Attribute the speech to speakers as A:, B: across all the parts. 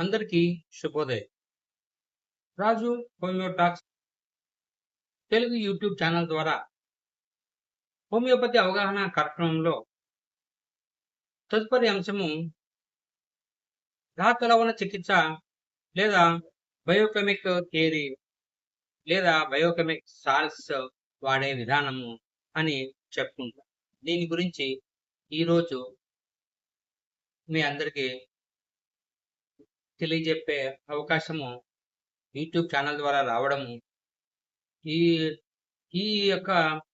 A: అందరికీ శుభోదయం. Raju homeo talks. Telugu YouTube channel ద్వారా హోమియోపతి అవగాహన కార్యక్రమంలో తదుపరి అంశము ధాతులవన చికిత్స లేదా బయోకెమిక్ థియరీ లేదా బయోకెమిక్ సాల్స్ వాడే విధానము అని చెప్పుకుంటాం. దీని గురించి ఈరోజు మీ అందరికీ తెలియజెప్పే అవకాశము యూట్యూబ్ ఛానల్ ద్వారా రావడము. ఈ ఈ యొక్క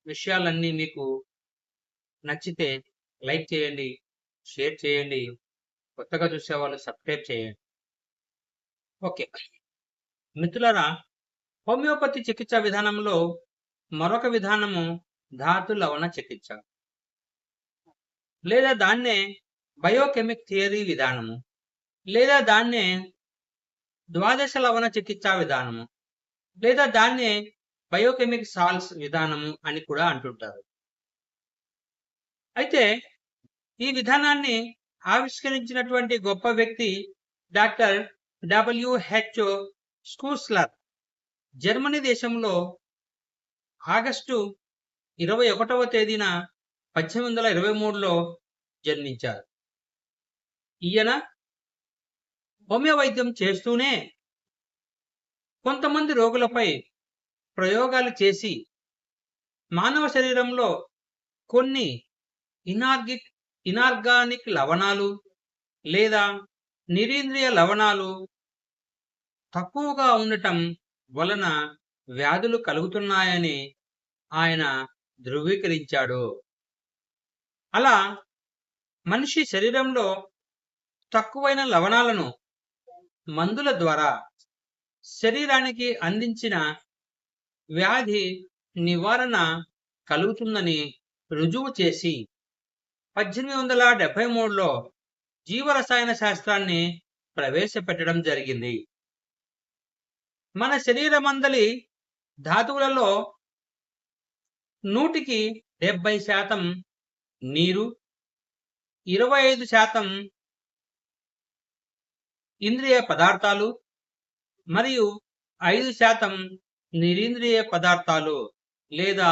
A: విషయాలన్నీ మీకు నచ్చితే లైక్ చేయండి షేర్ చేయండి కొత్తగా చూసే వాళ్ళు సబ్స్క్రైబ్ చేయండి. ఓకే. మిత్రులరా హోమియోపతి చికిత్స విధానంలో మరొక విధానము ధాతు లవణ చికిత్స. లేదా దాన్నే బయోకెమిక్ థియరీ విధానము. లేదా దాన్నే ద్వాదశ లవణ చికిత్సా విధానము లేదా దాన్నే బయోకెమిక్ సాల్స్ విధానము అని కూడా అంటుంటారు. అయితే ఈ విధానాన్ని ఆవిష్కరించినటువంటి గొప్ప వ్యక్తి doctor W H Schuessler. Germany దేశంలో ఆగస్టు ఇరవై ఒకటవ తేదీన పద్దెనిమిది వందల ఇరవై మూడులో జన్మించారు. ఈయన హోమియో వైద్యం చేస్తూనే కొంతమంది రోగులపై ప్రయోగాలు చేసి మానవ శరీరంలో కొన్ని ఇనార్గిక్ ఇనార్గానిక్ లవణాలు లేదా నిరీంద్రియ లవణాలు తక్కువగా ఉండటం వలన వ్యాధులు కలుగుతున్నాయని ఆయన ధృవీకరించాడు. అలా మనిషి శరీరంలో తక్కువైన లవణాలను మందుల ద్వారా శరీరానికి అందించిన వ్యాధి నివారణ కలుగుతుందని రుజువు చేసి పద్దెనిమిది వందల డెబ్బై మూడులో జీవరసాయన శాస్త్రాన్ని ప్రవేశపెట్టడం జరిగింది. మన శరీరమందలి ధాతువులలో నూటికి డెబ్బై శాతం నీరు ఇరవై ఐదు శాతం ఇంద్రియ పదార్థాలు మరియు ఐదు శాతం నిరీంద్రియ పదార్థాలు లేదా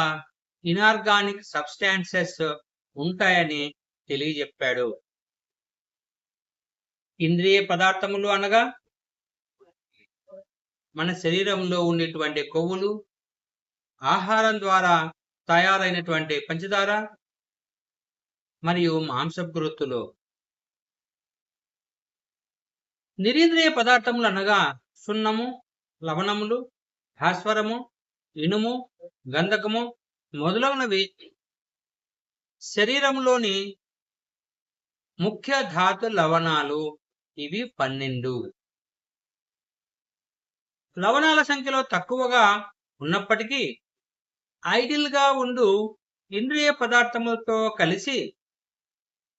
A: ఇనార్గానిక్ సబ్స్టాన్సెస్ ఉంటాయని తెలియజెప్పాడు. ఇంద్రియ పదార్థములు అనగా మన శరీరంలో ఉండేటువంటి కొవ్వులు ఆహారం ద్వారా తయారైనటువంటి పంచదార మరియు మాంసపు నిరీంద్రియ పదార్థములు అనగా సున్నము లవణములు భాస్వరము ఇనుము గంధకము మొదలగునవి. శరీరంలోని ముఖ్య ధాతు లవణాలు ఇవి పన్నెండు. లవణాల సంఖ్యలో తక్కువగా ఉన్నప్పటికీ ఐడిల్గా ఉండు ఇంద్రియ పదార్థములతో కలిసి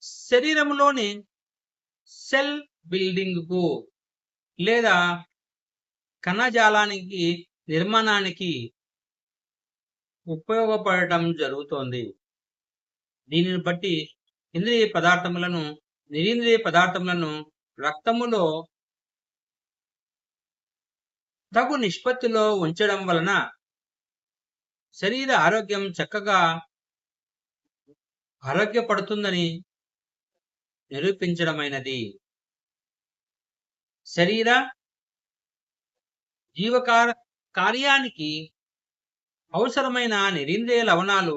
A: శరీరంలోని సెల్ బిల్డింగ్కు లేదా కణజాలానికి నిర్మాణానికి ఉపయోగపడటం జరుగుతోంది. దీనిని బట్టి ఇంద్రియ పదార్థములను నిరీంద్రియ పదార్థములను రక్తములో తగు నిష్పత్తిలో ఉంచడం వలన శరీర ఆరోగ్యం చక్కగా ఆరోగ్యపడుతుందని నిరూపించడమైనది. శరీర జీవకార కార్యానికి అవసరమైన నిరీంద్రియ లవణాలు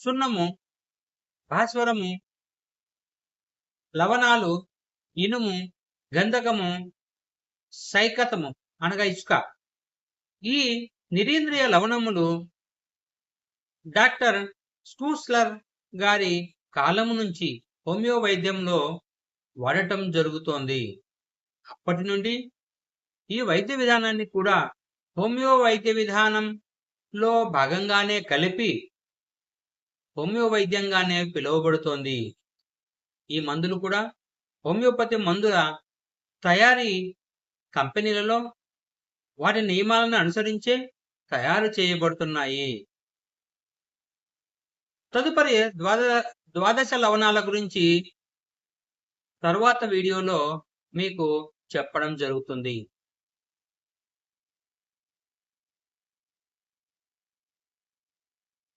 A: సున్నము భాస్వరము లవణాలు ఇనుము గంధకము సైకతము అనగా ఇసుక. ఈ నిరీంద్రియ లవణములు డాక్టర్ స్టూస్లర్ గారి కాలము నుంచి హోమియో వైద్యంలో వాడటం జరుగుతోంది. అప్పటి నుండి ఈ వైద్య విధానాన్ని కూడా హోమియో వైద్య విధానంలో భాగంగానే కలిపి హోమియో వైద్యంగానే పిలువబడుతోంది. ఈ మందులు కూడా హోమియోపతి మందుల తయారీ కంపెనీలలో వాటి నియమాలను అనుసరించే తయారు చేయబడుతున్నాయి. తదుపరి ద్వాద ద్వాదశ లవణాల గురించి తరువాత వీడియోలో మీకు చెప్పడం జరుగుతుంది.